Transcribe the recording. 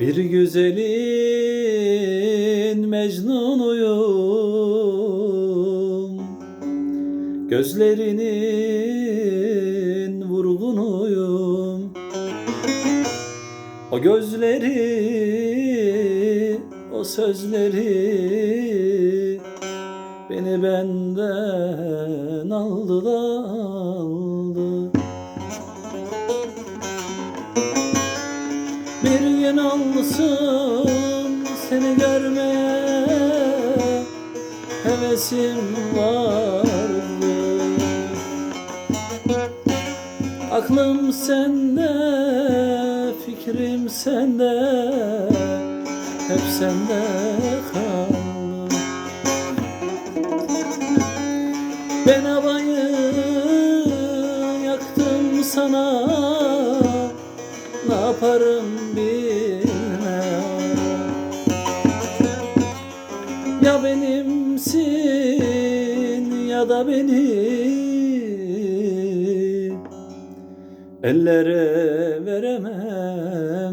Bir güzelin mecnunuyum. Gözlerinin vurgunuyum. O gözleri, o sözleri Beni benden aldı da aldı. Bir olsun seni görmeye hevesim vardı. Aklım sende, fikrim sende Hep sende kaldı. Ben havayı yaktım sana yaparım bilmem. Ya benimsin ya da benim Ellere veremem